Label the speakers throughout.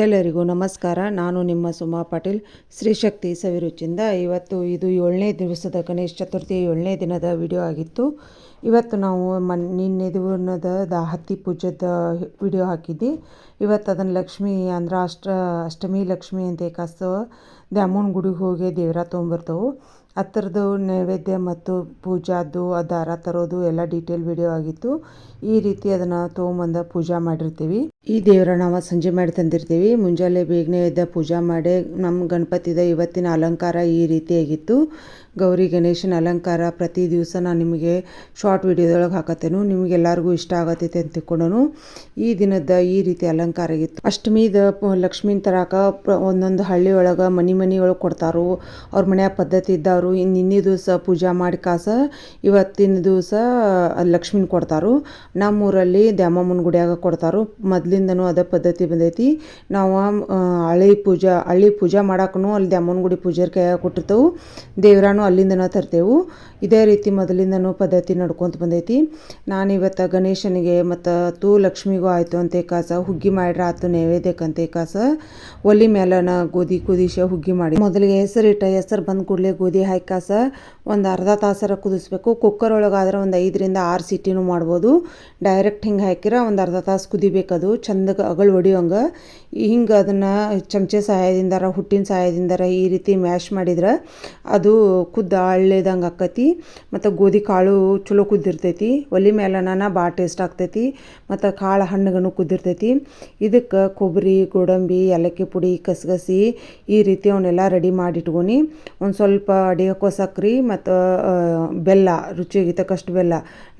Speaker 1: ಎಲ್ಲರಿಗೂ ನಮಸ್ಕಾರ. ನಾನು ನಿಮ್ಮ ಸುಮಾ ಪಾಟೀಲ್. ಶ್ರೀಶಕ್ತಿ ಸವಿರುಚಿಯಿಂದ ಇವತ್ತು ಇದು ಏಳನೇ ದಿವಸದ ಗಣೇಶ ಚತುರ್ಥಿ ಏಳನೇ ದಿನದ ವಿಡಿಯೋ ಆಗಿತ್ತು. ಇವತ್ತು ನಾವು ಮನ್, ನಿನ್ನೆ ದಿನದ ದ ಹತ್ತಿ ಪೂಜದ ವಿಡಿಯೋ ಹಾಕಿದ್ದೆ ಇವತ್ತು ಅದನ್ನು ಲಕ್ಷ್ಮಿ ಅಂದ್ರೆ ಅಷ್ಟ, ಅಷ್ಟಮಿ ಲಕ್ಷ್ಮಿ ಅಂತ ಕಾಸ್ತವ ದ್ಯಾಮೋನ್ ಗುಡಿಗೆ ಹೋಗಿ ದೇವರ ತೊಗೊಂಬರ್ತವೆ ಹತ್ರದ್ದು ನೈವೇದ್ಯ ಮತ್ತು ಪೂಜಾದ್ದು ದಾರ ತರೋದು ಎಲ್ಲ ಡೀಟೇಲ್ ವಿಡಿಯೋ ಆಗಿತ್ತು. ಈ ರೀತಿ ಅದನ್ನು ತೊಗೊಂಬಂದ ಪೂಜಾ ಮಾಡಿರ್ತೀವಿ. ಈ ದೇವರ ನಾವು ಸಂಜೆ ಮಾಡಿ ತಂದಿರ್ತೀವಿ. ಮುಂಜಾನೆ ಬೇಗನೆ ಎದ್ದ ಪೂಜೆ ಮಾಡಿ ನಮ್ಮ ಗಣಪತಿದ ಇವತ್ತಿನ ಅಲಂಕಾರ ಈ ರೀತಿಯಾಗಿತ್ತು ಗೌರಿ ಗಣೇಶನ ಅಲಂಕಾರ ಪ್ರತಿ ದಿವಸ ನಾನು ನಿಮಗೆ ಶಾರ್ಟ್ ವಿಡಿಯೋದೊಳಗೆ ಹಾಕತ್ತೇನು. ನಿಮಗೆಲ್ಲರಿಗೂ ಇಷ್ಟ ಆಗತ್ತೈತೆ ಅಂತ ತಿಳ್ಕೊಂಡನು. ಈ ದಿನದ ಈ ರೀತಿ ಅಲಂಕಾರ ಆಗಿತ್ತು. ಅಷ್ಟಮಿದ ಲಕ್ಷ್ಮೀನ ತರಾಕ ಒಂದೊಂದು ಹಳ್ಳಿ ಒಳಗೆ ಮನೆ ಮನೆ ಒಳಗೆ ಕೊಡ್ತಾರೋ. ಅವ್ರ ಮನೆಯ ಪದ್ಧತಿ ಇದ್ದವರು. ಇನ್ನು ಇನ್ನಿ ದಿವಸ ಪೂಜೆ ಮಾಡಿ ಕಾಸ ಇವತ್ತಿನ ದಿವಸ ಲಕ್ಷ್ಮೀನ ಕೊಡ್ತಾರೋ. ನಮ್ಮೂರಲ್ಲಿ ದ್ಯಾಮಮ್ಮನ ಗುಡಿಯಾಗ ಕೊಡ್ತಾರೋ. ಮೊದ್ಲಿಂದನೂ ಅದ ಪದ್ಧತಿ ಬಂದೈತಿ. ನಾವು ಹಳ್ಳಿ ಪೂಜಾ ಹಳ್ಳಿ ಪೂಜಾ ಮಾಡಕ್ಕೂ ಅಲ್ಲಿ ಅಮ್ಮನ ಗುಡಿ ಪೂಜಾರಿ ಕೈಯಾಗ ಕೊಟ್ಟಿರ್ತೇವೆ. ದೇವ್ರಾನು ಅಲ್ಲಿಂದನೂ ತರ್ತೇವೆ. ಇದೇ ರೀತಿ ಮೊದಲಿಂದನೂ ಪದ್ಧತಿ ನಡ್ಕೊತ ಬಂದೈತಿ. ನಾನು ಇವತ್ತು ಗಣೇಶನಿಗೆ ಮತ್ತು ತೂ ಲಕ್ಷ್ಮಿಗೂ ಆಯಿತು ಅಂತ ಕಾಸ ಹುಗ್ಗಿ ಮಾಡ್ರ ಆತು ನೈವೇದ್ಯಕ್ಕಂತೆ ಕಾಸ ಒಲಿ ಮೇಲನ ಗೋಧಿ ಕುದಿಸಿ ಹುಗ್ಗಿ ಮಾಡಿ ಮೊದಲಿಗೆ ಹೆಸರಿಟ್ಟ ಹೆಸರು ಬಂದ ಕೂಡಲೇ ಗೋಧಿ ಹಾಕಿ ಕಾಸ ಒಂದು ಅರ್ಧ ತಾಸರ ಕುದಿಸ್ಬೇಕು. ಕುಕ್ಕರ್ ಒಳಗಾದ್ರೆ ಒಂದು ಐದರಿಂದ ಆರು ಸಿಟಿನೂ ಮಾಡ್ಬೋದು. ಡೈರೆಕ್ಟ್ ಹಿಂಗೆ ಹಾಕಿರ ಒಂದು ಅರ್ಧ ತಾಸು ಕುದಿಬೇಕದು. ಚಂದಗೆ ಅಗಳು ಹೊಡಿಯೋಂಗೆ ಹಿಂಗೆ ಅದನ್ನು ಚಮಚೆ ಸಹಾಯದಿಂದಾರ, ಹುಟ್ಟಿನ ಸಹಾಯದಿಂದಾರ ಈ ರೀತಿ ಮ್ಯಾಶ್ ಮಾಡಿದ್ರೆ ಅದು ಕುದ್ದ ಅಳ್ಳೇದಂಗೆ ಆಕತಿ. ಮತ್ತು ಗೋಧಿ ಕಾಳು ಚಲೋ ಕುದ್ದಿರ್ತೈತಿ. ಒಲೆ ಮೇಲನ ಭಾಳ ಟೇಸ್ಟ್ ಆಗ್ತೈತಿ. ಮತ್ತು ಕಾಳು ಹಣ್ಣುಗನು ಕುದ್ದಿರ್ತೈತಿ. ಇದಕ್ಕೆ ಕೊಬ್ಬರಿ ಗೋಡಂಬಿ, ಏಲಕ್ಕಿ ಪುಡಿ, ಕಸಗಸಿ ಈ ರೀತಿ ಅವನ್ನೆಲ್ಲ ರೆಡಿ ಮಾಡಿ ಇಟ್ಕೊನಿ ಒಂದು ಸ್ವಲ್ಪ ಅಡಿಗೆ ಸಕ್ರೆ ಮತ್ತು ಬೆಲ್ಲ, ರುಚಿಗೆ ತಕ್ಕಷ್ಟು ಬೆಲ್ಲ.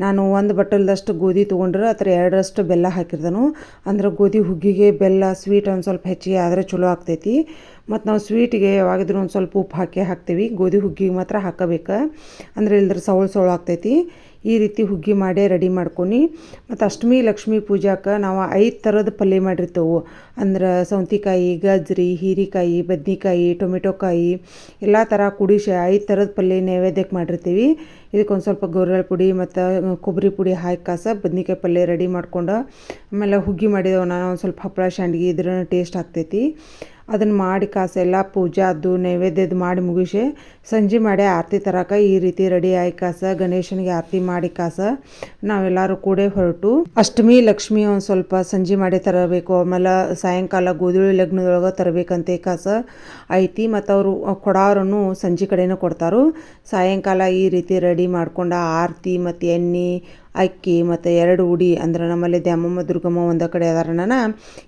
Speaker 1: ನಾನು ಒಂದು ಬಟ್ಟಲ್ದಷ್ಟು ಗೋಧಿ ತೊಗೊಂಡ್ರೆ ಥರ ಎರಡರಷ್ಟು ಬೆಲ್ಲ ಹಾಕಿರ್ದನು ಅಂದ್ರೆ ಗೋಧಿ ಹುಗ್ಗಿಗೆ ಬೆಲ್ಲ ಸ್ವೀಟ್ ಒಂದು ಸ್ವಲ್ಪ ಹೆಚ್ಚಿಗೆ ಆದರೆ ಚಲೋ ಆಗ್ತೈತಿ. ಮತ್ತು ನಾವು ಸ್ವೀಟಿಗೆ ಯಾವಾಗಿದ್ರೂ ಒಂದು ಸ್ವಲ್ಪ ಉಪ್ಪು ಹಾಕಿ ಹಾಕ್ತೀವಿ. ಗೋಧಿ ಹುಗ್ಗಿಗೆ ಮಾತ್ರ ಹಾಕಬೇಕು. ಅಂದರೆ ಇಲ್ದ್ರೆ ಸವಳು ಸವಳು ಆಗ್ತೈತಿ. ಈ ರೀತಿ ಹುಗ್ಗಿ ಮಾಡೇ ರೆಡಿ ಮಾಡ್ಕೊನಿ. ಮತ್ತು ಅಷ್ಟಮಿ, ಲಕ್ಷ್ಮಿ ಪೂಜಾಕ್ಕೆ ನಾವು ಐದು ಥರದ ಪಲ್ಯ ಮಾಡಿರ್ತೇವೆ. ಅಂದ್ರೆ ಸೌಂತಿಕಾಯಿ, ಗಜ್ರಿ, ಹೀರಿಕಾಯಿ, ಬದ್ನಿಕಾಯಿ, ಟೊಮೆಟೊಕಾಯಿ, ಎಲ್ಲ ಥರ ಕುಡಿಸಿ ಐದು ಥರದ ಪಲ್ಯ ನೈವೇದ್ಯಕ್ಕೆ ಮಾಡಿರ್ತೀವಿ. ಇದಕ್ಕೊಂದು ಸ್ವಲ್ಪ ಗೊರಳ ಪುಡಿ ಮತ್ತು ಕೊಬ್ಬರಿ ಪುಡಿ ಹಾಕಿ ಕಾಸ ಬದ್ನಿಕಾಯಿ ಪಲ್ಯ ರೆಡಿ ಮಾಡ್ಕೊಂಡು ಆಮೇಲೆ ಹುಗ್ಗಿ ಮಾಡಿದೆವು ನಾನು ಒಂದು ಸ್ವಲ್ಪ ಹಪ್ಪಳ ಶಾಂಡ್ಗಿ ಇದ್ರ ಟೇಸ್ಟ್ ಆಗ್ತೈತಿ. ಅದನ್ನು ಮಾಡಿ ಕಾಸೆಲ್ಲ ಎಲ್ಲ ಅದು ನೈವೇದ್ಯದ್ದು ಮಾಡಿ ಮುಗಿಸಿ ಸಂಜೆ ಮಾಡಿ ಆರತಿ ತರಕ ಈ ರೀತಿ ರೆಡಿ ಆಗಿ ಕಾಸ, ಗಣೇಶನಿಗೆ ಆರತಿ ಮಾಡಿ ಕಾಸ ನಾವೆಲ್ಲರೂ ಕೂಡ ಹೊರಟು ಅಷ್ಟಮಿ, ಲಕ್ಷ್ಮಿ ಒಂದು ಸ್ವಲ್ಪ ಸಂಜೆ ಮಾಡಿ ತರಬೇಕು. ಆಮೇಲೆ ಸಾಯಂಕಾಲ ಗೋಧುಳಿ ಲಗ್ನದೊಳಗೆ ತರಬೇಕಂತ ಕಾಸ. ಐತಿ ಮತ್ತು ಅವರು ಕೊಡೋರನ್ನು ಸಂಜೆ ಕಡೆನೂ ಕೊಡ್ತಾರು. ಸಾಯಂಕಾಲ ಈ ರೀತಿ ರೆಡಿ ಮಾಡ್ಕೊಂಡು ಆರತಿ ಮತ್ತು ಎಣ್ಣೆ ಅಕ್ಕಿ ಮತ್ತು ಎರಡು ಉಡಿ ಅಂದ್ರೆ ನಮ್ಮಲ್ಲಿ ದ್ಯಾಮಮ್ಮ ದುರ್ಗಮ್ಮ ಒಂದು ಕಡೆ ಅದಾರನ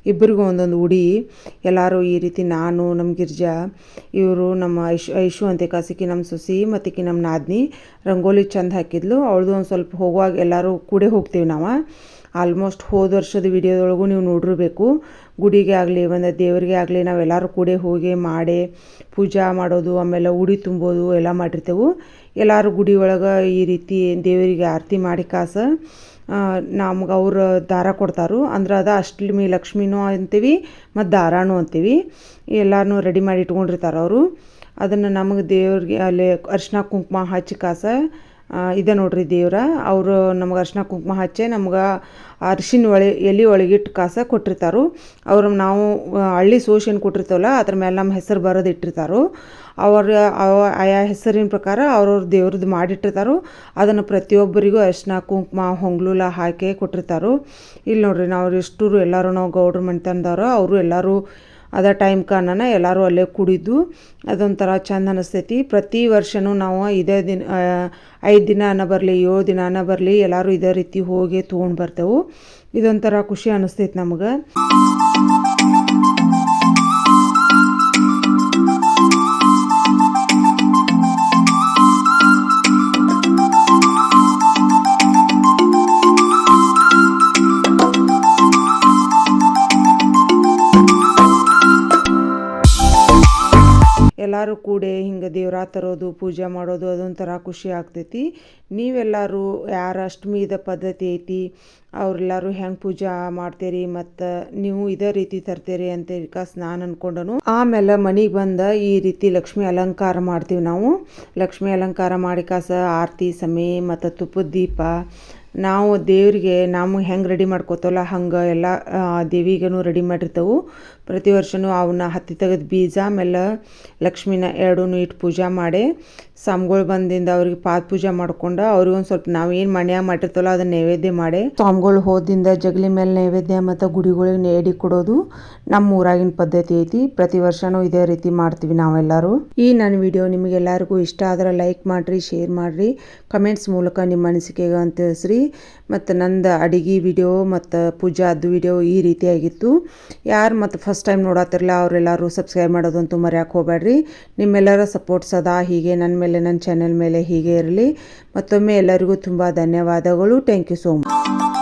Speaker 1: ಇಬ್ಬರಿಗೂ ಒಂದೊಂದು ಉಡಿ. ಎಲ್ಲರೂ ಈ ರೀತಿ ನಾನು ನಮ್ಮ ಗಿರ್ಜಾ, ಇವರು ನಮ್ಮ ಐಶು ಐಶು ಅಂತ ಕಾಸಿಕಿ ನಮ್ಮ ಸೊಸಿ ಮತ್ತು ನಮ್ಮ ನಾದ್ನಿ. ರಂಗೋಲಿ ಚಂದ ಹಾಕಿದ್ಲು. ಅವಳದು ಒಂದು ಸ್ವಲ್ಪ ಹೋಗುವಾಗ ಎಲ್ಲರೂ ಕೂಡೇ ಹೋಗ್ತೀವಿ ನಾವು. ಆಲ್ಮೋಸ್ಟ್ ಹೋದ ವರ್ಷದ ವಿಡಿಯೋದೊಳಗೂ ನೀವು ನೋಡಿರಬೇಕು. ಗುಡಿಗೆ ಆಗಲಿ ಒಂದು ದೇವರಿಗೆ ಆಗಲಿ, ನಾವೆಲ್ಲರೂ ಕೂಡ ಹೋಗಿ ಮಾಡಿ ಪೂಜಾ ಮಾಡೋದು, ಆಮೇಲೆ ಉಡಿ ತುಂಬೋದು, ಎಲ್ಲ ಮಾಡಿರ್ತೇವೆ. ಎಲ್ಲರೂ ಗುಡಿ ಒಳಗೆ ಈ ರೀತಿ ದೇವರಿಗೆ ಆರತಿ ಮಾಡಿ ಕಾಸು ನಮ್ಗೆ ಅವ್ರು ದಾರ ಕೊಡ್ತಾರು. ಅಂದ್ರೆ ಅದು ಅಷ್ಟಮಿ, ಲಕ್ಷ್ಮಿನೂ ಅಂತೀವಿ, ಮತ್ತು ದಾರಾನೂ ಅಂತೀವಿ. ಎಲ್ಲರೂ ರೆಡಿ ಮಾಡಿ ಇಟ್ಕೊಂಡಿರ್ತಾರೆ ಅವರು. ಅದನ್ನು ನಮಗೆ ದೇವ್ರಿಗೆ ಅಲ್ಲಿ ಅರ್ಶಿನ ಕುಂಕುಮ ಹಚ್ಚಿ ಕಾಸ ಇದೆ ನೋಡ್ರಿ ದೇವ್ರ, ಅವರು ನಮ್ಗೆ ಅರ್ಶಿನ ಕುಂಕುಮ ಹಚ್ಚೆ ನಮ್ಗೆ ಅರ್ಶಿನ ಒಳೆ, ಎಲೆ ಒಳಗಿಟ್ಟು ಕಾಸ ಕೊಟ್ಟಿರ್ತಾರೋ. ಅವ್ರು ನಾವು ಹಳ್ಳಿ ಸೋಶನ್ ಕೊಟ್ಟಿರ್ತಾವಲ್ಲ, ಅದ್ರ ಮೇಲೆ ನಮ್ಮ ಹೆಸರು ಬರೋದು ಇಟ್ಟಿರ್ತಾರೋ. ಅವ್ರ ಆಯಾ ಹೆಸರಿನ ಪ್ರಕಾರ ಅವ್ರವ್ರ ದೇವ್ರದ್ದು ಮಾಡಿಟ್ಟಿರ್ತಾರೋ. ಅದನ್ನು ಪ್ರತಿಯೊಬ್ಬರಿಗೂ ಅರ್ಶಿನ ಕುಂಕುಮ, ಹೊಂಗ್ಲುಲ ಹಾಕಿ ಕೊಟ್ಟಿರ್ತಾರೋ. ಇಲ್ಲಿ ನೋಡ್ರಿ ನಾವು ಎಷ್ಟು ಎಲ್ಲರೂ ನಾವು ಗೌಡ್ರ ಮನೆತನದವ್ರು, ಅವರು ಎಲ್ಲರೂ ಅದ ಟೈಮ್ ಕಾರಣ ಎಲ್ಲರೂ ಅಲ್ಲೇ ಕುಡಿದು ಅದೊಂಥರ ಚಂದ ಅನಿಸ್ತೈತಿ. ಪ್ರತಿ ವರ್ಷವೂ ನಾವು ಇದೇ ದಿನ ಐದು ದಿನ ಅನ್ನ ಬರಲಿ, ಏಳು ದಿನ ಅನ್ನ ಬರಲಿ ಎಲ್ಲರೂ ಇದೇ ರೀತಿ ಹೋಗಿ ತೊಗೊಂಡು ಬರ್ತೇವೆ. ಇದೊಂಥರ ಖುಷಿ ಅನಿಸ್ತೈತಿ ನಮಗೆ. ಎಲ್ಲರೂ ಕೂಡ ಹಿಂಗೆ ದೇವ್ರ ತರೋದು ಪೂಜೆ ಮಾಡೋದು ಅದೊಂಥರ ಖುಷಿ ಆಗ್ತೈತಿ. ನೀವೆಲ್ಲರೂ ಯಾರ ಅಷ್ಟಮಿದ ಪದ್ಧತಿ ಐತಿ, ಅವರೆಲ್ಲರೂ ಹೆಂಗೆ ಪೂಜೆ ಮಾಡ್ತೀರಿ ಮತ್ತು ನೀವು ಇದೇ ರೀತಿ ತರ್ತೀರಿ ಅಂತ ಕಾಸ್ ನಾನು ಅಂದ್ಕೊಂಡನು ಆಮೇಲೆ ಮನೆಗೆ ಬಂದ ಈ ರೀತಿ ಲಕ್ಷ್ಮಿ ಅಲಂಕಾರ ಮಾಡ್ತೀವಿ ನಾವು. ಲಕ್ಷ್ಮಿ ಅಲಂಕಾರ ಮಾಡಿ ಕಾಸ, ಆರತಿ ಸಮಯ ಮತ್ತು ತುಪ್ಪದ ದೀಪ ನಾವು ದೇವರಿಗೆ ನಾವು ಹೆಂಗೆ ರೆಡಿ ಮಾಡ್ಕೋತಲ್ಲ, ಹಂಗೆ ಎಲ್ಲ ದೇವಿಗೂ ರೆಡಿ ಮಾಡಿರ್ತೇವೆ. ಪ್ರತಿ ವರ್ಷವೂ ಅವನ್ನ ಹತ್ತಿ ತೆಗೆದು ಬೀಜ, ಆಮೇಲೆ ಲಕ್ಷ್ಮಿನ ಎರಡೂ ಇಟ್ಟು ಪೂಜೆ ಮಾಡಿ, ಸ್ವಾಮಿಗಳು ಬಂದಿಂದ ಅವ್ರಿಗೆ ಪಾದ ಪೂಜೆ ಮಾಡ್ಕೊಂಡು ಅವ್ರಿಗೊಂದು ಸ್ವಲ್ಪ ನಾವು ಏನು ಮನ್ಯಾಗ ಮಾಡಿರ್ತಲ್ಲ ಅದನ್ನ ನೈವೇದ್ಯ ಮಾಡಿ, ಸ್ವಾಮಿಗಳು ಹೋದಿಂದ ಜಗಲಿ ಮೇಲೆ ನೈವೇದ್ಯ ಮತ್ತು ಗುಡಿಗಳಿಗೆ ನೇಡಿ ಕೊಡೋದು ನಮ್ಮ ಊರಾಗಿನ ಪದ್ಧತಿ ಐತಿ. ಪ್ರತಿ ವರ್ಷನೂ ಇದೇ ರೀತಿ ಮಾಡ್ತೀವಿ ನಾವೆಲ್ಲರೂ. ಈ ನನ್ನ ವಿಡಿಯೋ ನಿಮಗೆಲ್ಲರಿಗೂ ಇಷ್ಟ ಆದ್ರೆ ಲೈಕ್ ಮಾಡಿರಿ, ಶೇರ್ ಮಾಡಿರಿ. ಕಮೆಂಟ್ಸ್ ಮೂಲಕ ನಿಮ್ಮ ಅನಿಸಿಕೆಗೆ ಅಂತ ತಿಳಿಸ್ರಿ. ಮತ್ತು ನಂದು ಅಡಿಗೆ ವಿಡಿಯೋ ಮತ್ತು ಪೂಜಾ ಅದು ವಿಡಿಯೋ ಈ ರೀತಿಯಾಗಿತ್ತು ಯಾರು ಮತ್ತು ಫಸ್ಟ್ ಟೈಮ್ ನೋಡತ್ತಿರಲ್ಲ ಅವರೆಲ್ಲರೂ ಸಬ್ಸ್ಕ್ರೈಬ್ ಮಾಡೋದಂತೂ ಮರ್ಯಾಕೆ ಹೋಗಬೇಡ್ರಿ ನಿಮ್ಮೆಲ್ಲರ ಸಪೋರ್ಟ್ ಸದಾ ಹೀಗೆ ನನ್ನ ಮೇಲೆ ನನ್ನ ಚಾನೆಲ್ ಮೇಲೆ ಹೀಗೆ ಇರಲಿ. ಮತ್ತೊಮ್ಮೆ ಎಲ್ಲರಿಗೂ ತುಂಬ ಧನ್ಯವಾದಗಳು. Thank you so much